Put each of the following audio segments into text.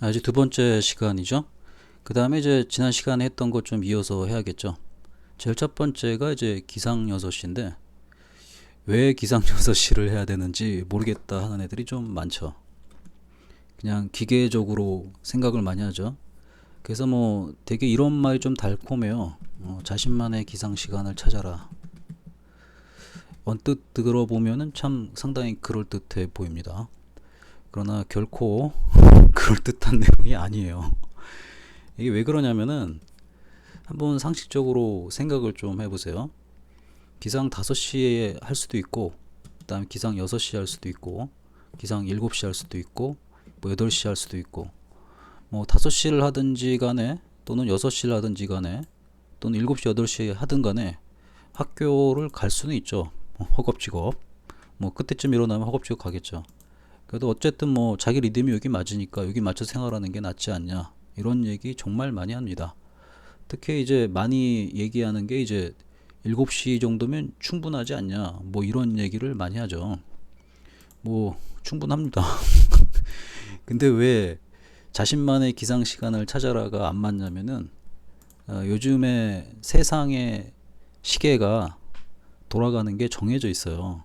아, 이제 두 번째 시간이죠. 그 다음에 이제 지난 시간에 했던 것 좀 이어서 해야겠죠. 제일 첫 번째가 이제 기상 6시인데 왜 기상 6시를 해야 되는지 모르겠다 하는 애들이 좀 많죠. 그냥 기계적으로 생각을 많이 하죠. 그래서 뭐 되게 이런 말이 좀 달콤해요. 어, 자신만의 기상 시간을 찾아라. 언뜻 들어보면은 참 상당히 그럴듯해 보입니다. 그러나 결코 그럴듯한 내용이 아니에요. 이게 왜 그러냐면은 한번 상식적으로 생각을 좀 해보세요. 기상 5시에 할 수도 있고, 그 다음에 기상 6시에 할 수도 있고, 기상 7시 할 수도 있고, 뭐 8시 할 수도 있고, 뭐 5시를 하든지 간에, 또는 6시를 하든지 간에, 또는 7시, 8시에 하든 간에 학교를 갈 수는 있죠. 어, 허겁지겁. 뭐 그때쯤 일어나면 허겁지겁 가겠죠. 그래도 어쨌든 뭐 자기 리듬이 여기 맞으니까 여기 맞춰 생활하는 게 낫지 않냐 이런 얘기 정말 많이 합니다. 특히 이제 많이 얘기하는 게 이제 7시 정도면 충분하지 않냐 뭐 이런 얘기를 많이 하죠. 뭐 충분합니다. 근데 왜 자신만의 기상 시간을 찾아라가 안 맞냐면은 어, 요즘에 세상의 시계가 돌아가는 게 정해져 있어요.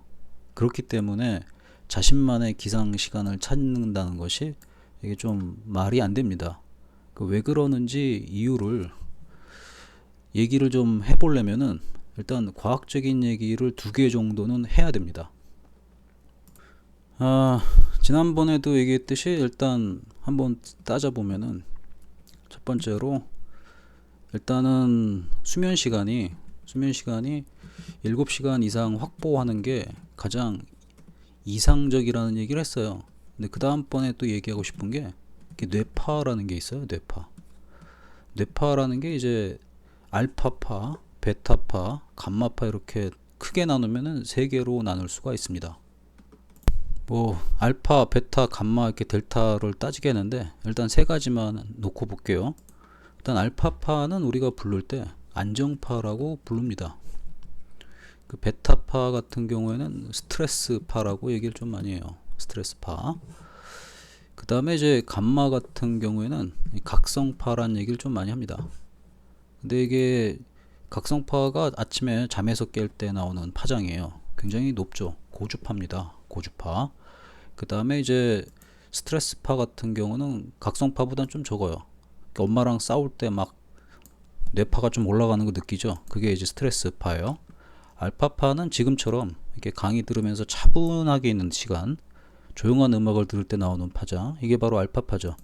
그렇기 때문에 자신만의 기상 시간을 찾는다는 것이 이게 좀 말이 안 됩니다. 그 왜 그러는지 이유를 얘기를 좀 해보려면은 일단 과학적인 얘기를 두 개 정도는 해야 됩니다. 아, 지난번에도 얘기했듯이 일단 한번 따져보면은 첫 번째로 일단은 수면 시간이 수면 시간이 7시간 이상 확보하는 게 가장 이상적이라는 얘기를 했어요. 근데 그 다음번에 또 얘기하고 싶은 게 뇌파라는 게 있어요. 뇌파. 뇌파라는 게 이제 알파파, 베타파, 감마파 이렇게 크게 나누면은 세 개로 나눌 수가 있습니다. 뭐 알파, 베타, 감마 이렇게 델타를 따지겠는데 일단 세 가지만 놓고 볼게요. 일단 알파파는 우리가 부를 때 안정파라고 부릅니다. 그 베타파 같은 경우에는 스트레스파라고 얘기를 좀 많이 해요. 스트레스파. 그 다음에 이제 감마 같은 경우에는 각성파라는 얘기를 좀 많이 합니다. 근데 이게 각성파가 아침에 잠에서 깰 때 나오는 파장이에요. 굉장히 높죠. 고주파입니다. 고주파. 그 다음에 이제 스트레스파 같은 경우는 각성파보다는 좀 적어요. 엄마랑 싸울 때 막 뇌파가 좀 올라가는 거 느끼죠? 그게 이제 스트레스파예요. 알파파는 지금처럼 이렇게 강의 들으면서 차분하게 있는 시간, 조용한 음악을 들을 때 나오는 파장, 이게 바로 알파파죠.